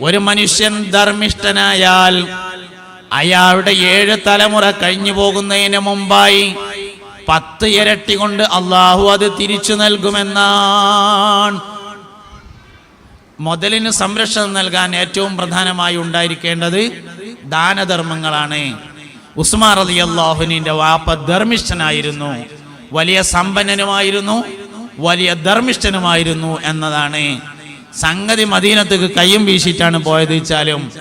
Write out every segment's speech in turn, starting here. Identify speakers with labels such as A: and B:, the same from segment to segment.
A: ഒരു മനുഷ്യൻ ധർമ്മിഷ്ഠനായാൽ അയാളുടെ ഏഴ് തലമുറ കഴിഞ്ഞു പോകുന്നതിന് മുമ്പായി പത്ത് ഇരട്ടി കൊണ്ട് അള്ളാഹു അത് തിരിച്ചു നൽകുമെന്നാണ്. മുതലിന് സംരക്ഷണം നൽകാൻ ഏറ്റവും പ്രധാനമായി ഉണ്ടായിരിക്കേണ്ടത് ദാനധർമ്മങ്ങളാണ്. ഉസ്മാൻ അലി അള്ളാഹുനിന്റെ വാപ്പ ധർമ്മിഷ്ഠനായിരുന്നു. വലിയ സമ്പന്നനുമായിരുന്നു വലിയ ധർമ്മിഷ്ഠനുമായിരുന്നു എന്നതാണ്. സംഗതി മദീനത്തേക്ക് കയ്യും വീശിയിട്ടാണ് പോയത് വെച്ചാലും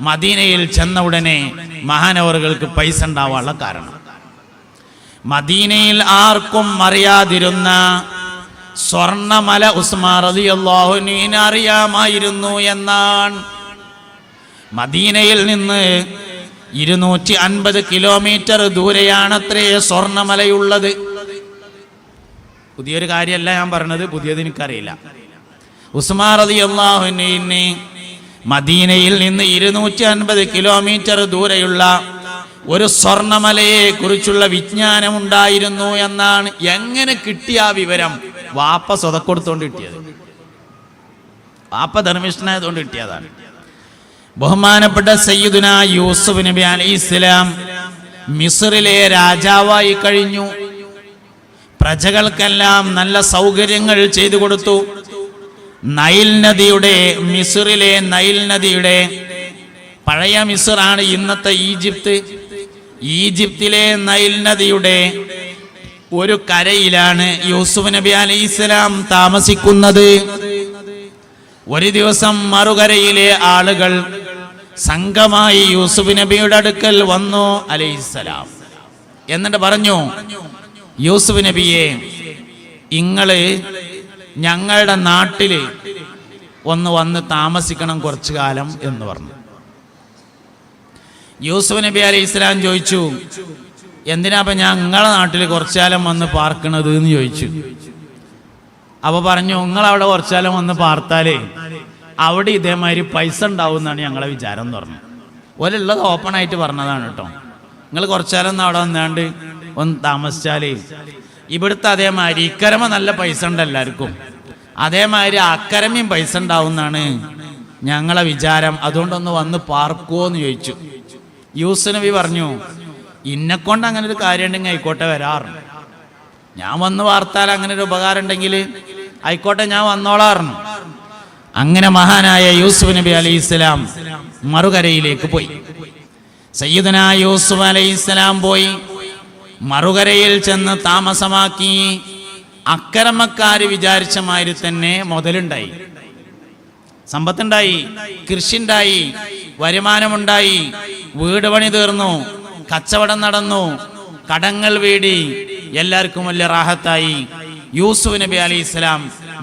A: മദീനയിൽ ചെന്ന ഉടനെ മഹാനവറുകൾക്ക് പൈസ ഉണ്ടാവാനുള്ള കാരണം. മദീനയിൽ ആർക്കും അറിയാതിരുന്ന സ്വർണമല റളിയല്ലാഹുവിനെ അറിയാമായിരുന്നു എന്നാണ്. മദീനയിൽ നിന്ന് ഇരുന്നൂറ്റി അൻപത് കിലോമീറ്റർ ദൂരെയാണത്രേ സ്വർണമലയുള്ളത്. പുതിയൊരു കാര്യമല്ല ഞാൻ പറഞ്ഞത് പുതിയത് എനിക്കറിയില്ല ഉസ്മാൻ റളിയല്ലാഹുവിനെ മദീനയിൽ നിന്ന് ഇരുന്നൂറ്റി അൻപത് കിലോമീറ്റർ ദൂരെയുള്ള ഒരു സ്വർണമലയെ കുറിച്ചുള്ള വിജ്ഞാനം ഉണ്ടായിരുന്നു എന്നാണ് എങ്ങനെ കിട്ടിയ ആ വിവരം? വാപ്പ സ്വതക്കൊടുത്തോണ്ട് കിട്ടിയത്. വാപ്പ ധർമ്മിഷ്ഠനായതുകൊണ്ട് കിട്ടിയതാണ്. ബഹുമാനപ്പെട്ട സയ്യിദുന യൂസുഫ് നബി അലി ഇസ്ലാം മിസറിലെ രാജാവായി കഴിഞ്ഞു. പ്രജകൾക്കെല്ലാം നല്ല സൗകര്യങ്ങൾ ചെയ്തു കൊടുത്തു. നൈൽ നദിയുടെ മിസ്റിലെ നൈൽ നദിയുടെ പഴയ മിസ്റാണ് ഇന്നത്തെ ഈജിപ്ത്. ഈജിപ്തിലെ നൈൽ നദിയുടെ ഒരു കരയിലാണ് യൂസുഫ് നബി അലൈഹി ഇസ്ലാം താമസിക്കുന്നത്. ഒരു ദിവസം മറുകരയിലെ ആളുകൾ സംഘമായി യൂസുഫ് നബിയുടെ അടുക്കൽ വന്നു അലൈഹിസ്സലാം എന്നിട്ട് പറഞ്ഞു യൂസുഫ് നബിയെ ഇങ്ങൾ ഞങ്ങളുടെ നാട്ടിൽ ഒന്ന് വന്ന് താമസിക്കണം കുറച്ചു കാലം എന്ന് പറഞ്ഞു. യൂസുഫ് നബി അലൈഹി ഇസ്ലാം ചോദിച്ചു എന്തിനാ അപ്പൊ ഞങ്ങളെ നാട്ടിൽ കുറച്ചു കാലം വന്ന് പാർക്കണത്? എന്ന് ചോദിച്ചു. അപ്പൊ പറഞ്ഞു നിങ്ങൾ അവിടെ കുറച്ചാലും വന്ന് പാർത്താലേ അവിടെ ഇതേമാതിരി പൈസ ഉണ്ടാവും എന്നാണ് ഞങ്ങളെ വിചാരം എന്ന് പറഞ്ഞു. ഓലുള്ളത് ഓപ്പൺ ആയിട്ട് പറഞ്ഞതാണ് കേട്ടോ. നിങ്ങൾ കുറച്ചാലും ഒന്ന് അവിടെ വന്നാണ്ട് ഒന്ന് താമസിച്ചാലേ ഇവിടുത്തെ അതേമാതിരി ഇക്കരമ നല്ല പൈസ ഉണ്ട് എല്ലാവർക്കും. അതേമാതിരി അക്കരമയും പൈസ ഉണ്ടാവും എന്നാണ് ഞങ്ങളെ വിചാരം. അതുകൊണ്ടൊന്ന് വന്ന് പാർക്കുമോ എന്ന് ചോദിച്ചു. യൂസ് നബി പറഞ്ഞു ഇന്നെ കൊണ്ട് അങ്ങനെ ഒരു കാര്യം ഉണ്ടെങ്കിൽ ആയിക്കോട്ടെ വരാറുണ്ട് ഞാൻ വന്ന് വാർത്താൽ അങ്ങനെ ഒരു ഉപകാരം ഉണ്ടെങ്കിൽ ആയിക്കോട്ടെ ഞാൻ വന്നോളാറുണ്ട് അങ്ങനെ മഹാനായ യൂസുഫ് നബി അലി ഇസ്ലാം മറുകരയിലേക്ക് പോയി. സയ്യിദന യൂസുഫ് അലൈഹി ഇസ്ലാം പോയി. മറുകരയിൽ ചെന്ന് താമസമാക്കി അക്രമക്കാർ വിചാരിച്ച മാതിരി തന്നെ മുതലുണ്ടായി. സമ്പത്തുണ്ടായി കൃഷിണ്ടായി വരുമാനമുണ്ടായി വീട് പണി തീർന്നു കച്ചവടം നടന്നു കടങ്ങൾ വീടി എല്ലാവർക്കും വലിയ റാഹത്തായി. യൂസുഫ് നബി അലി ഇസ്ലാം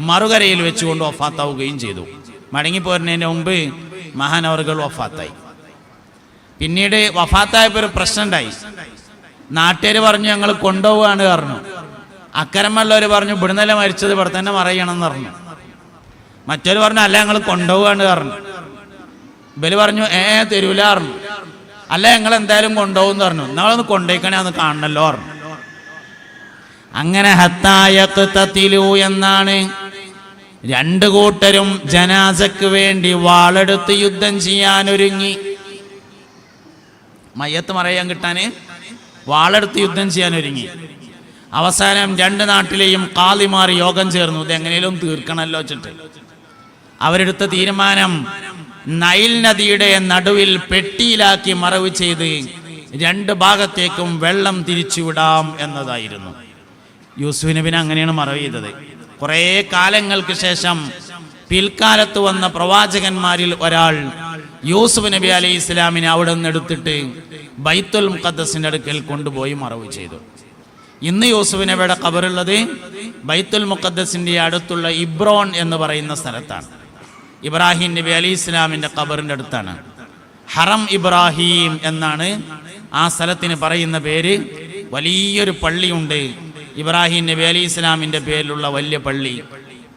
A: മറുകരയിൽ വെച്ചുകൊണ്ട് ഒഫാത്താവുകയും ചെയ്തു. മടങ്ങിപ്പോരുന്നതിന് മുമ്പ് മഹാനവറുകൾ വഫാത്തായി. പിന്നീട് വഫാത്തായപ്പോൾ ഒരു പ്രശ്നം ഉണ്ടായി നാട്ടുകാർ പറഞ്ഞു ഞങ്ങൾ കൊണ്ടുപോവുകയാണ് പറഞ്ഞു. അക്കരമല്ലവർ പറഞ്ഞു ഇവിടുന്നല്ല മരിച്ചത് ഇവിടെ തന്നെ മറയണം എന്ന് പറഞ്ഞു. മറ്റൊരു പറഞ്ഞു അല്ല ഞങ്ങൾ കൊണ്ടുപോവാണ് പറഞ്ഞു. ഇവർ പറഞ്ഞു ഏ തരൂല പറഞ്ഞു. അല്ല ഞങ്ങൾ എന്തായാലും കൊണ്ടുപോകും പറഞ്ഞു. നിങ്ങളൊന്ന് കൊണ്ടുപോയിക്കണേ അന്ന് കാണണല്ലോ പറഞ്ഞു. അങ്ങനെ ഹത്തായത്തിലു എന്നാണ് രണ്ട് കൂട്ടരും ജനാസക്ക് വേണ്ടി വാളെടുത്ത് യുദ്ധം ചെയ്യാൻ ഒരുങ്ങി മയ്യത്ത് മറയാൻ കിട്ടാന് വാളെടുത്ത് യുദ്ധം ചെയ്യാൻ ഒരുങ്ങി. അവസാനം രണ്ട് നാട്ടിലെയും കാളിമാറി യോഗം ചേർന്നു. ഇത് എങ്ങനെയും തീർക്കണമല്ലോ വെച്ചിട്ട്. അവരെടുത്ത തീരുമാനം നൈൽ നദിയുടെ നടുവിൽ പെട്ടിയിലാക്കി മറവ് ചെയ്ത് രണ്ട് ഭാഗത്തേക്കും വെള്ളം തിരിച്ചുവിടാം എന്നതായിരുന്നു. യൂസുഫ് നബിനെ അങ്ങനെയാണ് മറവ് ചെയ്തത്. കുറേ കാലങ്ങൾക്ക് ശേഷം പിൽക്കാലത്ത് വന്ന പ്രവാചകന്മാരിൽ ഒരാൾ യൂസുഫ് നബി അലൈഹി ഇസ്ലാമിനെ അവിടെ നിന്ന് എടുത്തിട്ട് ബൈത്തുൽ മുഖദ്സിന്റെ അടുക്കൽ കൊണ്ടുപോയി മറവ് ചെയ്തു. ഇന്ന് യൂസുഫ് നബിയുടെ കബറുള്ളത് ബൈത്തുൽ മുഖദ്സിന്റെ അടുത്തുള്ള ഇബ്രോൺ എന്ന് പറയുന്ന സ്ഥലത്താണ്. ഇബ്രാഹിം നബി അലി ഇസ്ലാമിന്റെ ഖബറിന്റെ അടുത്താണ്. ഹറം ഇബ്രാഹിം എന്നാണ് ആ സ്ഥലത്തിന് പറയുന്ന പേര്. വലിയൊരു പള്ളിയുണ്ട്. ഇബ്രാഹിം നബി അലി ഇസ്ലാമിന്റെ പേരിലുള്ള വലിയ പള്ളി.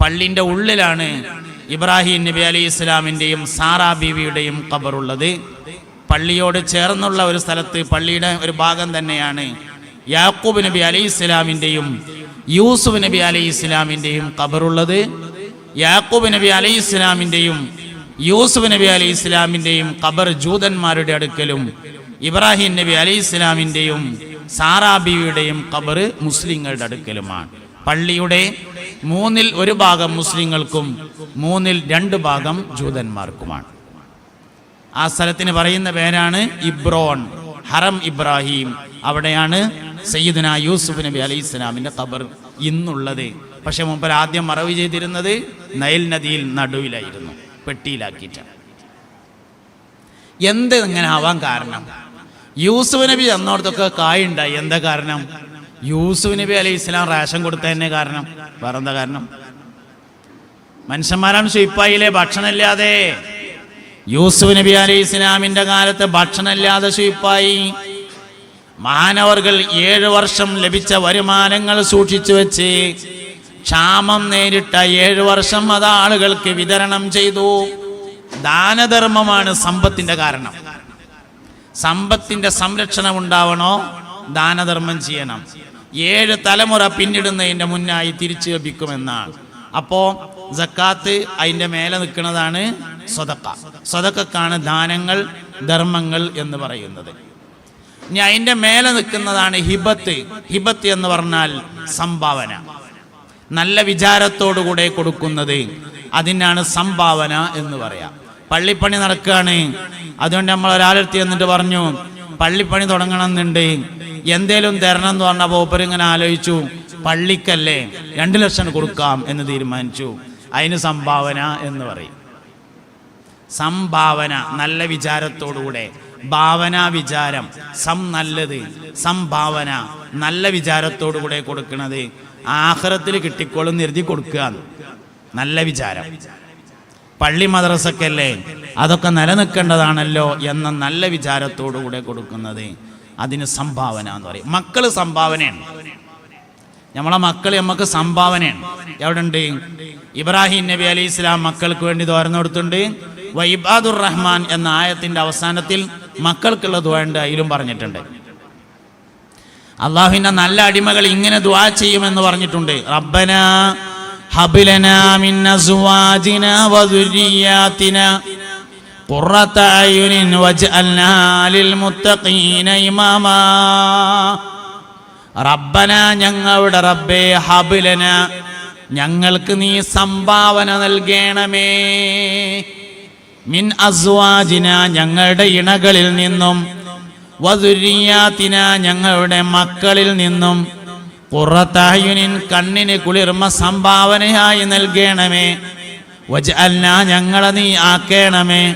A: പള്ളിന്റെ ഉള്ളിലാണ് ഇബ്രാഹിം നബി അലി ഇസ്ലാമിന്റെയും സാറാ ബീവിയുടെയും ഖബറുള്ളത്. പള്ളിയോട് ചേർന്നുള്ള ഒരു സ്ഥലത്ത് പള്ളിയുടെ ഒരു ഭാഗം തന്നെയാണ് യാക്കൂബ് നബി അലി ഇസ്ലാമിന്റെയും യൂസുഫ് നബി അലി ഇസ്ലാമിന്റെയും ഖബറുള്ളത്. യാക്കൂബ് നബി അലി ഇസ്ലാമിന്റെയും യൂസുഫ് നബി അലി ഇസ്ലാമിന്റെയും ഖബർ ജൂതന്മാരുടെ അടുക്കലും ഇബ്രാഹിം നബി അലി ഇസ്ലാമിന്റെയും സാറാബിയുടെയും ഖബർ മുസ്ലിങ്ങളുടെ അടുക്കലുമാണ്. പള്ളിയുടെ മൂന്നിൽ ഒരു ഭാഗം മുസ്ലിങ്ങൾക്കും മൂന്നിൽ രണ്ട് ഭാഗം ജൂതന്മാർക്കുമാണ്. ആ സ്ഥലത്തിന് പറയുന്ന പേരാണ് ഇബ്രോൺ ഹറം ഇബ്രാഹിം. അവിടെയാണ് സയ്യിദന യൂസുഫ് നബി അലൈഹി ഇസ്ലാമിന്റെ ഖബർ ഇന്നുള്ളത്. പക്ഷെ മുമ്പ് ആദ്യം മറവ് ചെയ്തിരുന്നത് നയൽ നദിയിൽ നടുവിലായിരുന്നു പെട്ടിയിലാക്കിയിട്ട് എന്ത് ഇങ്ങനെ ആവാൻ കാരണം? യൂസുഫ് നബി അന്നോടത്തൊക്കെ കായുണ്ടായി. എന്താ കാരണം? യൂസുഫ് നബി അലൈഹി ഇസ്ലാം റേഷൻ കൊടുത്തതന്നെ കാരണം. വേറെന്താ കാരണം? മനുഷ്യന്മാരാണ് ഷുയിപ്പായിലെ ഭക്ഷണമില്ലാതെ. യൂസുഫ് നബി അലൈഹി ഇസ്ലാമിന്റെ കാലത്ത് ഭക്ഷണമില്ലാതെ ഷുയിപ്പായി മാനവർകൾ ഏഴ് വർഷം ലഭിച്ച വരുമാനങ്ങൾ സൂക്ഷിച്ചു വെച്ച് ക്ഷാമം നേരിട്ട ഏഴ് വർഷം അത് ആളുകൾക്ക് വിതരണം ചെയ്തു. ദാനധർമ്മമാണ് സമ്പത്തിന്റെ കാരണം. സമ്പത്തിന്റെ സംരക്ഷണം ഉണ്ടാവണോ? ദാനധർമ്മം ചെയ്യണം. ഏഴ് തലമുറ പിന്നിടുന്നതിന്റെ മുന്നായി തിരിച്ചു ലഭിക്കുമെന്നാണ്. അപ്പോ ജക്കാത്ത് അതിന്റെ മേലെ നിൽക്കുന്നതാണ് സ്വതക്ക. സ്വതക്കാണ് ദാനങ്ങൾ ധർമ്മങ്ങൾ എന്ന് പറയുന്നത്. ഇനി അതിന്റെ മേലെ നിൽക്കുന്നതാണ് ഹിബത്ത്. ഹിബത്ത് എന്ന് പറഞ്ഞാൽ സംഭാവന. നല്ല വിചാരത്തോടുകൂടെ കൊടുക്കുന്നത് അതിനാണ് സംഭാവന എന്ന് പറയാം. പള്ളിപ്പണി നടക്കുകയാണ്. അതുകൊണ്ട് നമ്മൾ ഒരാളെടുത്ത് എന്നിട്ട് പറഞ്ഞു പള്ളിപ്പണി തുടങ്ങണമെന്നുണ്ട്. എന്തേലും തരണം എന്ന് പറഞ്ഞപ്പോൾ ഒപ്പര് ഇങ്ങനെ ആലോചിച്ചു. പള്ളിക്കല്ലേ രണ്ട് ലക്ഷം കൊടുക്കാം എന്ന് തീരുമാനിച്ചു. അതിന് സംഭാവന എന്ന് പറയും. സംഭാവന നല്ല വിചാരത്തോടുകൂടെ. ഭാവന വിചാരം സം നല്ലത് സംഭാവന നല്ല വിചാരത്തോടുകൂടെ കൊടുക്കുന്നത് ആഹ്റത്തിൽ കിട്ടിക്കോളും നിരുതി കൊടുക്കുക നല്ല വിചാരം. പള്ളി മദ്രസക്കല്ലേ അതൊക്കെ നിലനിൽക്കേണ്ടതാണല്ലോ എന്ന നല്ല വിചാരത്തോടുകൂടെ കൊടുക്കുന്നത്. അതിന് സംഭാവന എന്ന് പറയും. മക്കൾ സംഭാവനയാണ്. നമ്മളെ മക്കൾ നമുക്ക് സംഭാവനയാണ്. എവിടെ ഉണ്ട് ഇബ്രാഹിം നബി അലി ഇസ്ലാം മക്കൾക്ക് വേണ്ടി തോരന്നു കൊടുത്തുണ്ട് വൈബാദുർ റഹ്മാൻ എന്ന ആയത്തിന്റെ അവസാനത്തിൽ മക്കൾക്കുള്ള ദ്വാണ്ട് അതിലും പറഞ്ഞിട്ടുണ്ട്. അള്ളാഹുവിന്റെ നല്ല അടിമകൾ ഇങ്ങനെ ദ്വാ ചെയ്യുമെന്ന് പറഞ്ഞിട്ടുണ്ട്. റബ്ബന ഹബിലന മിന്ന സുവാജിന വദുരിയാതിന വജ്അൽനാ ലിൽ മുത്തഖീന ഇമാമാ റബ്ബന ഞങ്ങളുടെ റബ്ബേ ഹബിലന ഞങ്ങൾക്ക് നീ സംഭാവന നൽകണമേ. മിൻ അസ്വാജിന ഞങ്ങളുടെ ഇണകളിൽ നിന്നും വധുരിയാത്തിന ഞങ്ങളുടെ മക്കളിൽ നിന്നും കുറത്തായുനിൻ കണ്ണിന് കുളിർമ സംഭാവനയായി നൽകണമേ. അല്ല ഞങ്ങളെ നീ ആക്കേണമേ.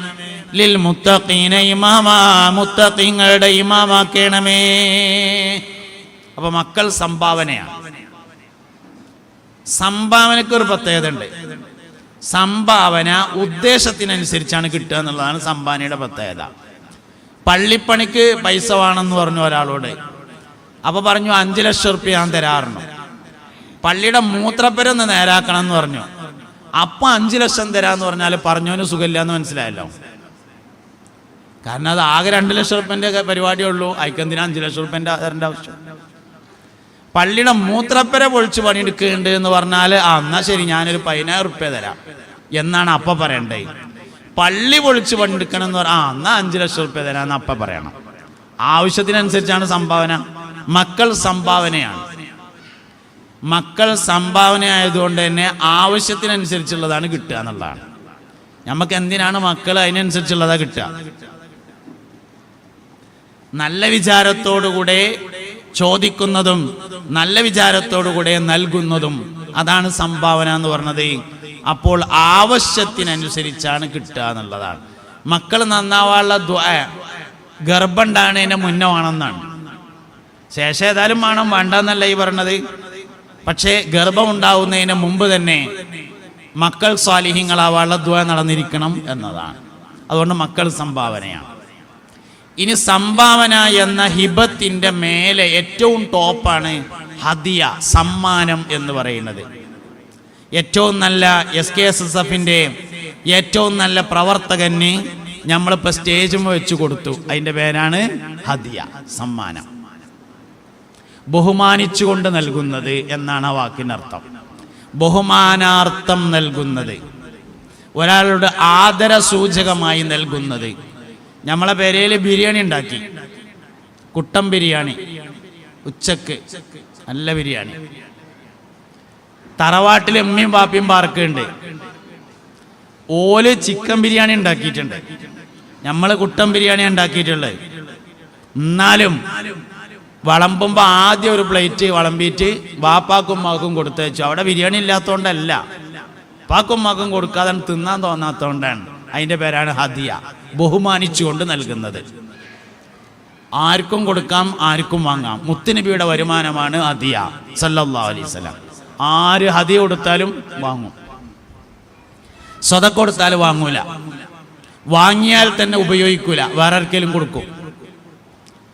A: ലിൽ മുത്തഖീന മുത്തഖീങ്ങളുടെ ഇമാമാക്കേണമേ. അപ്പൊ മക്കൾ സംഭാവനയാണ്. സംഭാവനയ്ക്ക് ഒരു പ്രത്യേകത ഉണ്ട് സംഭാവന ഉദ്ദേശത്തിനനുസരിച്ചാണ് കിട്ടുക എന്നുള്ളതാണ് സംഭാവനയുടെ പ്രത്യേകത. പള്ളിപ്പണിക്ക് പൈസ വേണമെന്ന് പറഞ്ഞു ഒരാളോട്. അപ്പൊ പറഞ്ഞു അഞ്ചു ലക്ഷം റുപ്യ ഞാൻ തരാറുണ്ട്. പള്ളിയുടെ മൂത്രപ്പരന്ന് നേരാക്കണം എന്ന് പറഞ്ഞു. അപ്പൊ അഞ്ചു ലക്ഷം തരാന്ന് പറഞ്ഞാൽ പറഞ്ഞവന് സുഖമില്ല എന്ന് മനസ്സിലായല്ലോ. കാരണം അത് ആകെ രണ്ട് ലക്ഷം റുപ്യന്റെ പരിപാടിയേ ഉള്ളൂ. അയക്കെന്തിനാ അഞ്ച് ലക്ഷം റുപ്യന്റെ തരേണ്ട ആവശ്യം? പള്ളിയുടെ മൂത്രപ്പര പൊളിച്ച് പണിയെടുക്കുന്നുണ്ട് എന്ന് പറഞ്ഞാൽ ആ എന്നാൽ ശരി ഞാനൊരു പതിനായിരം റുപ്യ തരാം. എന്നാണ് അപ്പ പറയണ്ടേ. പള്ളി പൊളിച്ച് പണിയെടുക്കണം എന്ന് പറഞ്ഞാൽ ആ എന്നാൽ അഞ്ച് ലക്ഷം റുപ്യ തരാന്ന് അപ്പ പറയണം. ആവശ്യത്തിനനുസരിച്ചാണ് സംഭാവന. മക്കൾ സംഭാവനയാണ്. മക്കൾ സംഭാവന ആയതുകൊണ്ട് തന്നെ ആവശ്യത്തിനനുസരിച്ചുള്ളതാണ് കിട്ടുക എന്നുള്ളതാണ്. നമുക്ക് എന്തിനാണ് മക്കൾ അതിനനുസരിച്ചുള്ളതാണ് കിട്ടുക? നല്ല വിചാരത്തോടുകൂടെ ചോദിക്കുന്നതും നല്ല വിചാരത്തോടുകൂടെ നൽകുന്നതും അതാണ് സംഭാവന എന്ന് പറഞ്ഞത്. അപ്പോൾ ആവശ്യത്തിനനുസരിച്ചാണ് കിട്ടുക എന്നുള്ളതാണ്. മക്കൾ നന്നാവാനുള്ള ദ്വാ ഗർഭം ഉണ്ടാകുന്നതിന് മുന്നേ വേണമെന്നാണ്. ശേഷം ഏതായാലും വേണം വേണ്ടെന്നല്ല ഈ പറഞ്ഞത്. പക്ഷേ ഗർഭം ഉണ്ടാവുന്നതിന് മുമ്പ് തന്നെ മക്കൾ സ്വാലിഹ്യങ്ങളാവാനുള്ള ദ്വ നടന്നിരിക്കണം എന്നതാണ്. അതുകൊണ്ട് മക്കൾ സംഭാവനയാണ്. ഇനി സംഭാവന എന്ന ഹിബത്തിന്റെ മേലെ ഏറ്റവും ടോപ്പാണ് ഹദിയ സമ്മാനം എന്ന് പറയുന്നത്. ഏറ്റവും നല്ല എസ് കെ എസ് എസ് എഫിന്റെ ഏറ്റവും നല്ല പ്രവർത്തകന് നമ്മളിപ്പോൾ സ്റ്റേജും വെച്ച് കൊടുത്തു. അതിന്റെ പേരാണ് ഹദിയ സമ്മാനം. ബഹുമാനിച്ചുകൊണ്ട് നൽകുന്നത് എന്നാണ് ആ വാക്കിനർത്ഥം. ബഹുമാനാർത്ഥം നൽകുന്നത്. ഒരാളുടെ ആദര സൂചകമായി നൽകുന്നത്. നമ്മളെ പേരയിൽ ബിരിയാണി ഉണ്ടാക്കി. കുട്ടൻ ബിരിയാണി. ഉച്ചയ്ക്ക് നല്ല ബിരിയാണി. തറവാട്ടിൽ ഉമ്മയും പാപ്പിയും പാർക്കുണ്ട്. ഓൽ ചിക്കൻ ബിരിയാണി ഉണ്ടാക്കിയിട്ടുണ്ട്. നമ്മൾ കുട്ടൻ ബിരിയാണി ഉണ്ടാക്കിയിട്ടുള്ളത്. എന്നാലും വളമ്പുമ്പോൾ ആദ്യം ഒരു പ്ലേറ്റ് വളമ്പിയിട്ട് വാപ്പാക്കും മാക്കും കൊടുത്തേച്ചു അവിടെ ബിരിയാണി ഇല്ലാത്തതുകൊണ്ടല്ല പാക്കും മാക്കും കൊടുക്കാതെ തിന്നാൻ തോന്നാത്തതുകൊണ്ടാണ് അതിന്റെ പേരാണ് ഹദിയ. ബഹുമാനിച്ചുകൊണ്ട് നൽകുന്നത്. ആർക്കും കൊടുക്കാം ആർക്കും വാങ്ങാം. മുത്തുനബിയുടെ വരുമാനമാണ് ഹദിയ സല്ലാ അലൈഹി വസല്ലം. ആര് ഹദിയ കൊടുത്താലും വാങ്ങും. സ്വതക്കൊടുത്താലും വാങ്ങൂല. വാങ്ങിയാൽ തന്നെ ഉപയോഗിക്കൂല. വേറെ ആർക്കെങ്കിലും കൊടുക്കും.